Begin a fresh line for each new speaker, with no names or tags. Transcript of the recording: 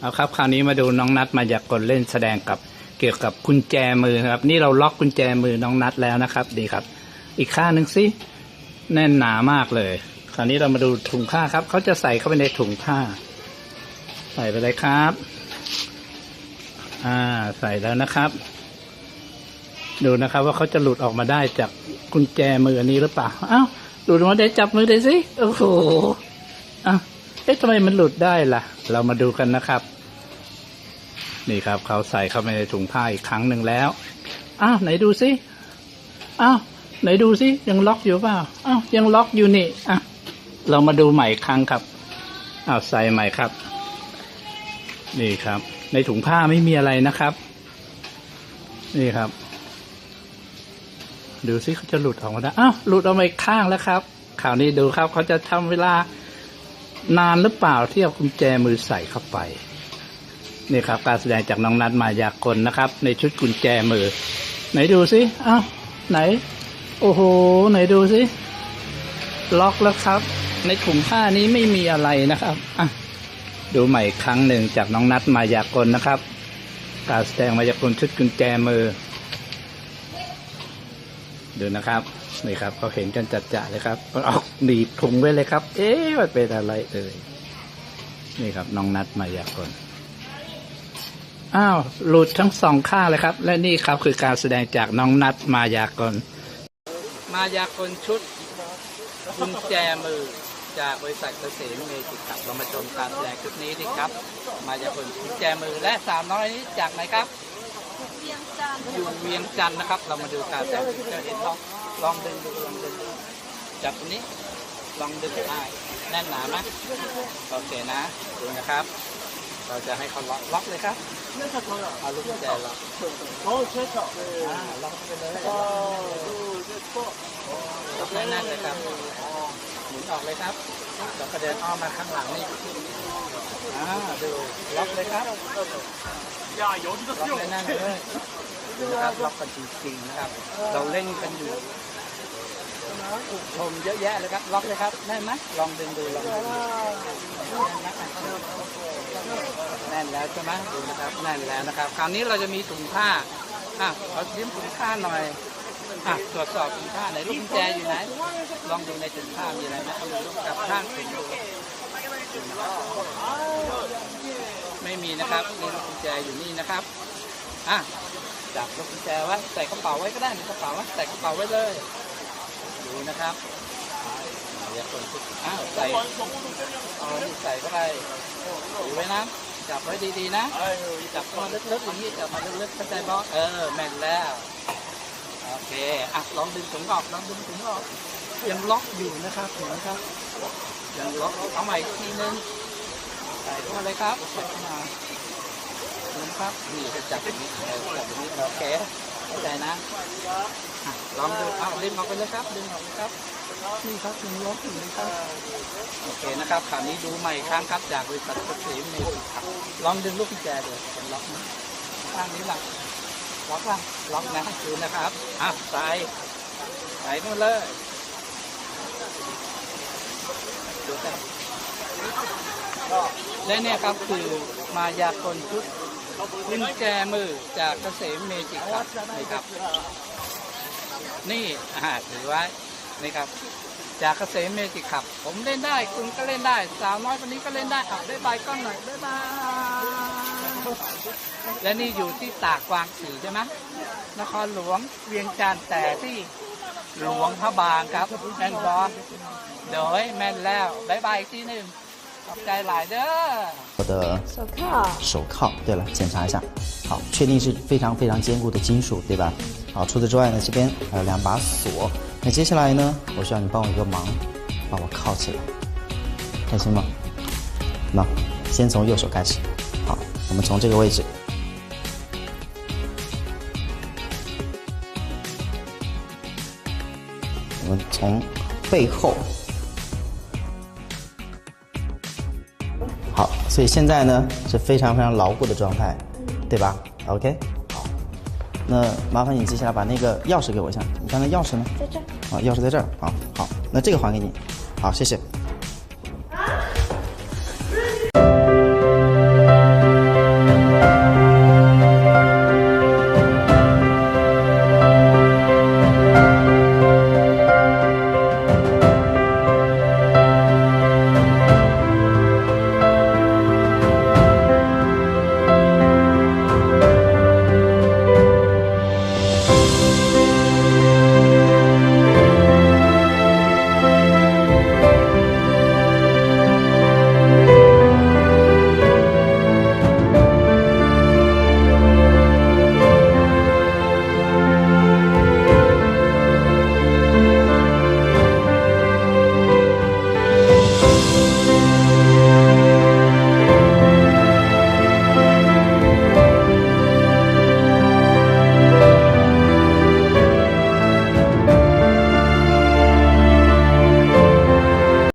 เอาครับ คราวนี้มาดูน้องนัดมายากลเล่นแสดงกับเกี่ยวกับกุญแจมือนะครับ นี่เราล็อกกุญแจมือน้องนัดแล้วนะครับ ดีครับ อีกข้างหนึ่งสิแน่นหนามากเลย คราวนี้เรามาดูถุงผ้าครับ เขาจะใส่เข้าไปในถุงผ้า ใส่ไปเลยครับ อ่า ใส่แล้วนะครับ ดูนะครับว่าเขาจะหลุดออกมาได้จากกุญแจมืออันนี้หรือเปล่าอ้าวหลุดออกมาได้จับมือได้สิโอ้โหอ้าว เอ๊ะทำไมมันหลุดได้ล่ะ เรามาดูกันนะครับ นี่ครับ เขาใส่เข้าไปในถุงผ้าอีกครั้งหนึ่งแล้ว อ้าวไหนดูสิอ้าวไหนดูสิยังล็อกอยู่เปล่าอ้าวยังล็อกอยู่นี่อะเรามาดูใหม่ครั้งครับอ้าวใส่ใหม่ครับ นี่ครับ ในถุงผ้าไม่มีอะไรนะครับ นี่ครับ ดูสิเขาจะหลุดออกมาได้อ้าวหลุดออกมาอีกข้างแล้วครับข่าวนี้ดูครับ เขาจะทำเวลา นานหรือเปล่าที่เอากุญแจมือใส่เข้าไปนี่ครับการแสดงจากน้องนัดมายากลนะครับ ในชุดกุญแจมือ ไหนดูสิอ้าวไหน โอ้โห ไหนดูสิล็อกแล้วครับ ในถุงผ้านี้ไม่มีอะไรนะครับอะดูใหม่ครั้งหนึ่งจากน้องนัดมายากลนะครับ การแสดงมายากลชุดกุญแจมือ ดูนะครับ นี่ครับเขาเห็นกันจัดจ่าเลยครับเอาหนีบถุงไว้เลยครับ เอ๊ะมันเป็นอะไรเอ่ยนี่ครับน้องนัดมายากลอ้าวหลุดทั้งสองข้างเลยครับ และนี่ครับคือการแสดงจากน้องนัดมายากล มายากลชุดกุญแจมือจากบริษัทเกษมเมจิกครับเรามาชมการแสดงชุดนี้ดีครับ มายากลกุญแจมือและสามน้อยนี้จากไหนครับอยู่เวียงจันทร์นะครับ เรามาดูการแต่งเจอเห็นลอง ลองดึงดูลองดึงดูจับตรงนี้ลองดึงได้แน่นหนาไหมโอเคนะดูนะครับ เราจะให้เขาล็อกล็อกเลยครับเอาลูกกุญแจล็อกอ่าล็อกไปเลยล็อกแน่นๆเลยครับหมุนออกเลยครับแล้วก็เดินอ้อมมาข้างหลังนี่อ่าดูล็อกเลยครับล็อกแน่นๆเลยนะครับล็อกกันจริงๆนะครับ เราเล่นกันอยู่ ชมเยอะแยะเลยครับล็อกเลยครับแน่นไหมลองดึงดูลองดึงดูแน่นแล้วใช่ไหมดูนะครับแน่นแล้วนะครับ คราวนี้เราจะมีถุงผ้าอะขอยืมถุงผ้าหน่อยอะตรวจสอบถุงผ้าไหนลูกกุญแจอยู่ไหน ลองดูในถุงผ้ามีอะไรไหมเอาลูกกับข้างถุงดูไม่มีนะครับนี่ลูกกุญแจอยู่นี่นะครับอะจับลูกกุญแจไว้ใส่กระเป๋าไว้ก็ได้ในกระเป๋าใส่กระเป๋าไว้เลย ดูนะครับอ่าอย่าคนทุกอ้าวใส่เอานี่ใส่เข้าไปดูไว้นะจับไว้ดีๆนะจับมาลึกๆอย่างนี้จับมาลึกๆเข้าใจบอเออแม่นแล้วโอเคอะลองดึงถุงออกลองดึงถุงออกยังล็อกอยู่นะครับเห็นไหมครับยังล็อกเอาใหม่อีกทีนึงใส่เข้ามาเลยครับใส่เข้ามาครับนี่จะจับอย่างนี้จับอย่างนี้โอเค เข้าใจนะอะลองดูเอาดึงออกไปเลยครับดึงออกเลยครับนี่ครับดึงล็อกอยู่นะครับโอเคนะครับคราวนี้ดูใหม่อีกครั้งครับจากบริษัทเกษมเมจิกครับลองดึงลูกกุญแจดูเป็นล็อกนะข้างนี้ล่ะล็อกล่ะล็อกนะดูนะครับอะใส่ใส่นู่นเลยดูกันและเนี่ยครับคือมายากลชุด กุญแจมือจากเกษมเมจิกครับนี่ครับ นี่อ่าถือไว้นี่ครับ จากเกษมเมจิกครับ ผมเล่นได้คุณก็เล่นได้สาวน้อยคนนี้ก็เล่นได้อะได้ใบายก้อนหน่อยได้บายและนี่อยู่ที่ตากวางสีใช่ไหมนครหลวงเวียงจันทร์แต่ที่หลวงพระบางครับแม่นบอลเดี๋ยวแม่นแล้วบายบายอีกทีหนึ่ง ขอบใจหลายเด้อ
我的
手铐，
手铐。对了，检查一下，好，确定是非常非常坚固的金属，对吧？好，除此之外呢，这边还有两把锁。那接下来呢，我需要你帮我一个忙，把我铐起来，开心吗？那先从右手开始。好，我们从这个位置。我们从背后 好，所以现在呢是非常非常牢固的状态，对吧？OK，好，那麻烦你接下来把那个钥匙给我一下。你刚才钥匙呢？
在这儿。
啊，钥匙在这儿。好，好，那这个还给你。好，谢谢。